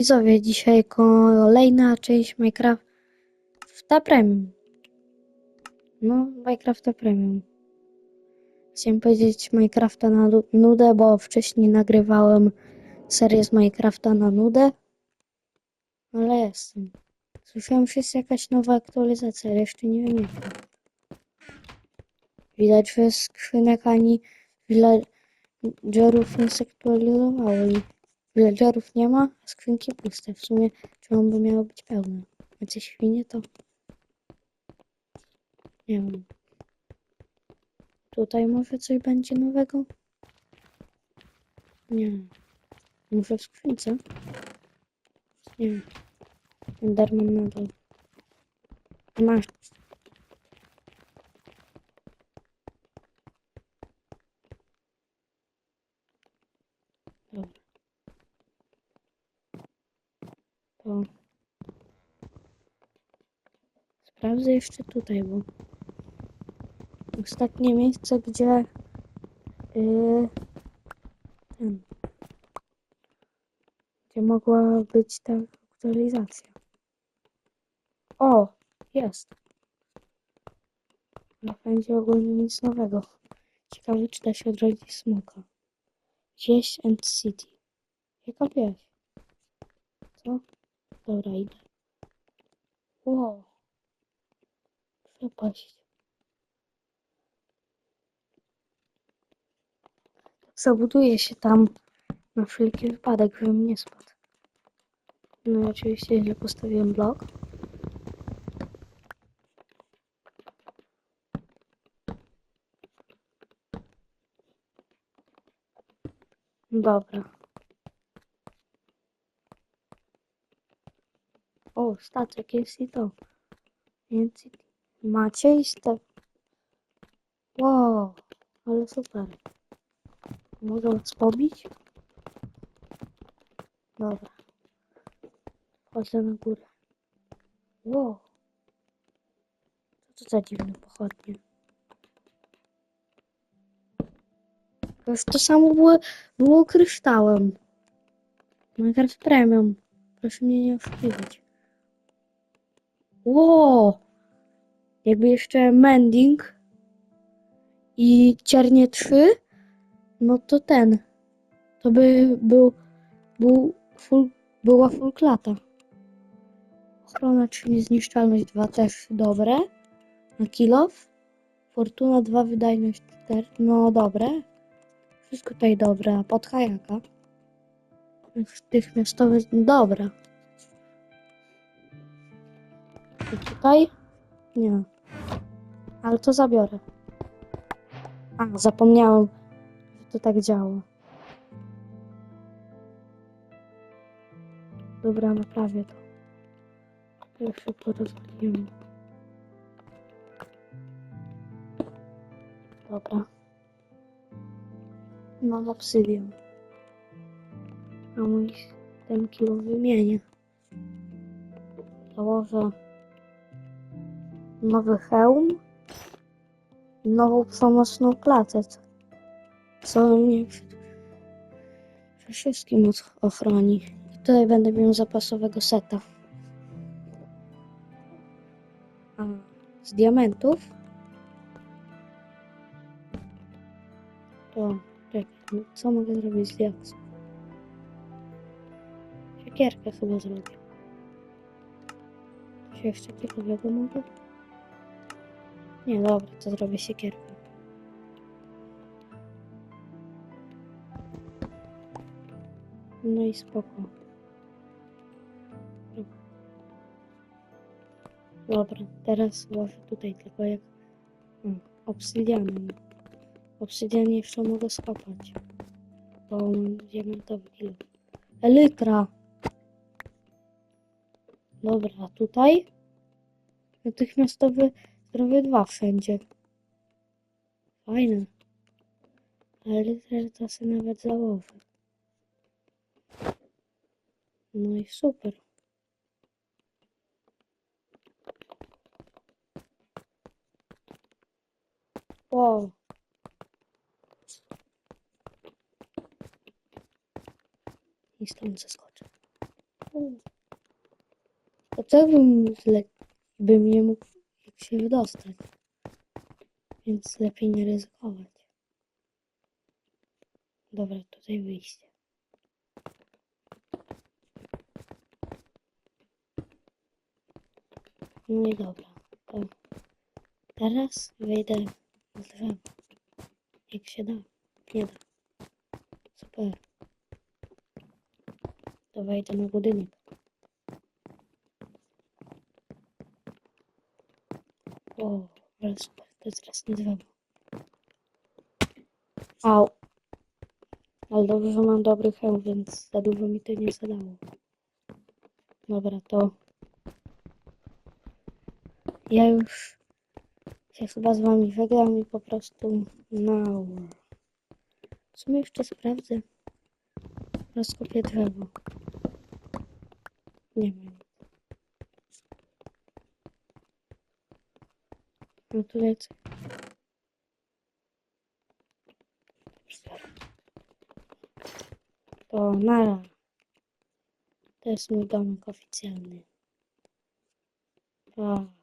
Widzowie, dzisiaj kolejna część Minecrafta Premium. No, Minecrafta Premium. Chciałem powiedzieć Minecrafta na nu- nudę, bo wcześniej nagrywałem serię z Minecrafta na nudę. Ale jestem. Słyszałem, że jest jakaś nowa aktualizacja, ale jeszcze nie wiem jaka. Widać, że skrzynek ani villagerów nie zaktualizowało Villagerów nie ma, a skrzynki puste. W sumie czemu by miało być pełne? Jacyś świnie to... Nie wiem. Tutaj może coś będzie nowego? Nie. Może w skrzynce? Nie. Enderman nadal. Masz. Dobra. To sprawdzę jeszcze tutaj, bo ostatnie miejsce, gdzie yy, ten, gdzie mogła być ta aktualizacja. O, jest. Na będzie ogólnie nic nowego. Ciekawe, czy da się odrodzić smoka. Wieś and City. Jaka wieś? Co? Dobra, idę. Wow. Przepaść. Zabuduję się tam na wszelki wypadek, żebym nie spadł. No i oczywiście źle postawiłem blok. Dobra. O, statek jest i to. Więc macie i sta... Wow, ale super. Mogę was pobić? Dobra. Chodzę na górę. Wow. Co to za dziwne pochodnie? Już to samo było, było kryształem. Minecraft Premium. Proszę mnie nie oszukiwać. Wow! Jakby jeszcze Mending i Ciernie 3, no to ten. To by był, był full, była full klata. Ochrona 3, niezniszczalność 2 też dobre. Na kill off. Fortuna 2, wydajność 4. No dobre. Wszystko tutaj dobre. Pod hajaka? Natychmiastowe. Dobra. Tutaj? Nie. Ale to zabiorę. A, zapomniałem, że to tak działa. Dobra, naprawię to. Już szybko rozwaliłem. Dobra. Mam obsydian. A mój ten kilo wymienię. Założę nowy hełm nową pomocną klatę, co- mnie wszystkim ochroni. I tutaj będę miał zapasowego seta. A z diamentów to czekaj, co mogę zrobić z diaksów? Siekierkę chyba zrobię. Czy jeszcze ciekawego mogę? Nie, dobra, to zrobię siekierkę. No i spoko. Dobra, teraz włożę tutaj tylko jak hmm, obsydianem. Obsydian jeszcze mogę skopać. Bo mam diamentowy kilo. Elytra! Dobra, tutaj natychmiastowy zdrowie 2 wszędzie. Fajne. Elytra to sobie nawet założę. No i super. Wow. I stąd zeskoczę. To co bym, bym nie mógł się wydostać. Więc lepiej nie ryzykować. Dobra, tutaj wyjście. No i dobra. To teraz wejdę na drzewo. Jak się da. Nie da. Super. To wejdę na budynek. O, ale super. To jest teraz na drzewo. Au. Ale dobrze, że mam dobry hełm, więc za dużo mi to nie zadało. Dobra, to ja już się chyba z wami wygram i po prostu na W sumie jeszcze sprawdzę. Rozkopię drzewo. Nie ma No tu lecę. To nara. To jest mój domek oficjalny. Pa.